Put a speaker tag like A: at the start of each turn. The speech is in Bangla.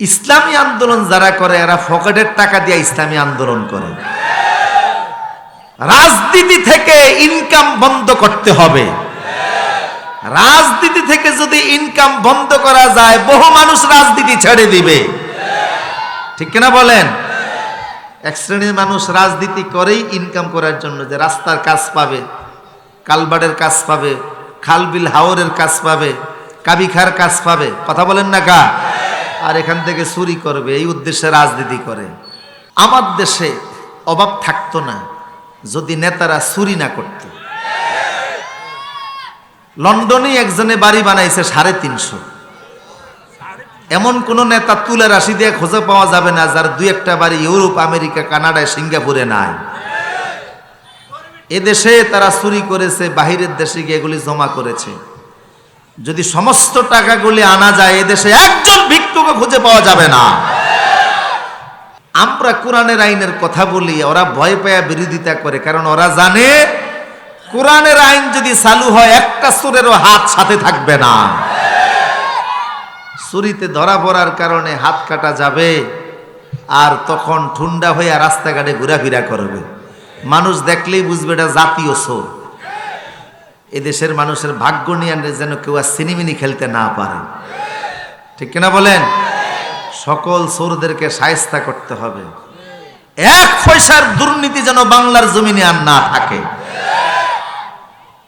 A: ইসলামী আন্দোলন যারা করে, এরা ফকেটের টাকা দিয়ে ইসলামী আন্দোলন করে। রাজনীতি থেকে ইনকাম বন্ধ করতে হবে। রাজনীতি থেকে যদি ইনকাম বন্ধ করা যায়, বহু মানুষ রাজনীতি ছেড়ে দিবে। ঠিক কিনা বলেন? এক শ্রেণির মানুষ রাজনীতি করেই ইনকাম করার জন্য যে রাস্তার কাজ পাবে কালবাড়ের কাজ পাবে, খালবিল হাওরের কাজ পাবে, কাবিখার কাজ পাবে। কথা বলেন না কা? আর এখান থেকে চুরি করবে, এই উদ্দেশ্যে রাজনীতি করে। আমার দেশে অভাব থাকতো না, যদি নেতারা চুরি না করত। লন্ডনে একজনে বাড়ি বানাইছে সাড়ে তিনশো। এমন কোন নেতা তুলে রাশি দিয়ে খোঁজে পাওয়া যাবে না, যার দুই একটা বাড়ি ইউরোপ, আমেরিকা, কানাডায়, সিঙ্গাপুরে নাই। এদেশে তারা চুরি করেছে, বাহিরের দেশে গিয়ে এগুলি জমা করেছে। যদি সমস্ত টাকাগুলি আনা যায় এদেশে একজন ভিক্ষুকে খুঁজে পাওয়া যাবে না। আমরা কোরআনের আইনের কথা বলি, ওরা ভয় পায়া বিরোধিতা করে, কারণ ওরা জানে কোরআনের আইন যদি চালু হয়, একটা সুরেরও হাত সাথে থাকবে না। চুরিতে ধরা পড়ার কারণে হাত কাটা যাবে, আর তখন ঠুন্ডা হইয়া রাস্তাঘাটে ঘোরাফেরা করবে। মানুষ দেখলেই বুঝবে এটা জাতীয় চোর এদেশের মানুষের ভাগ্য নিয়ে যেন কেউ আর সিনিমিনি খেলতে না পারে। ঠিক কিনা বলেন? সকল সোরদেরকে সায়স্তা করতে হবে। এক পয়সার দুর্নীতি যেন বাংলার জমিনে আর না থাকে।